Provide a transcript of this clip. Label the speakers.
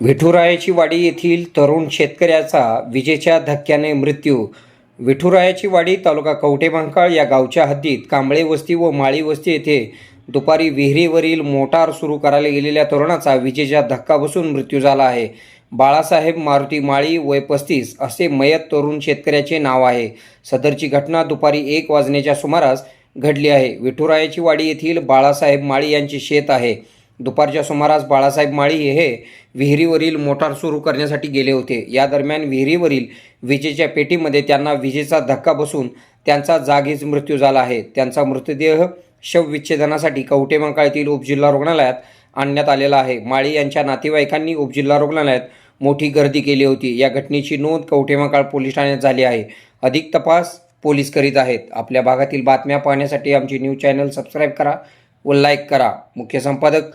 Speaker 1: विठुरायाची वाडी येथील तरुण शेतकऱ्याचा विजेच्या धक्क्याने मृत्यू. विठुरायाची वाडी तालुका कवठेमंकाळ या गावच्या हद्दीत कांबळे वस्ती व माळी वस्ती येथे दुपारी विहिरीवरील मोटार सुरू करायला गेलेल्या तरुणाचा विजेचा धक्का बसून मृत्यू झाला आहे. बाळासाहेब मारुती माळी वय पस्तीस असे मयत तरुण शेतकऱ्याचे नाव आहे. सदरची घटना दुपारी एक वाजण्याच्या सुमारास घडली आहे. विठुरायाची वाडी येथील बाळासाहेब माळी यांचे शेत आहे. दुपारच्या सुमारास बाळासाहेब माळी हे विहिरीवरील मोटार सुरू करण्यासाठी गेले होते. या दरम्यान विहिरीवरील विजेच्या पेटीमध्ये त्यांना विजेचा धक्का बसून त्यांचा जागीच मृत्यू झाला आहे. त्यांचा मृतदेह शवविच्छेदनासाठी कवठेमंकाळ येथील उपजिल्हा रुग्णालयात आणण्यात आलेला आहे. माळी यांच्या नातेवाईकांनी उपजिल्हा रुग्णालयात मोठी गर्दी केली होती. या घटनेची नोंद कवटेमंकाळ पोलीस ठाण्यात झाली आहे. अधिक तपास पोलीस करीत आहेत. आपल्या भागातील बातम्या पाहण्यासाठी आमची न्यूज चॅनल सबस्क्राईब करा व लाईक करा. मुख्य संपादक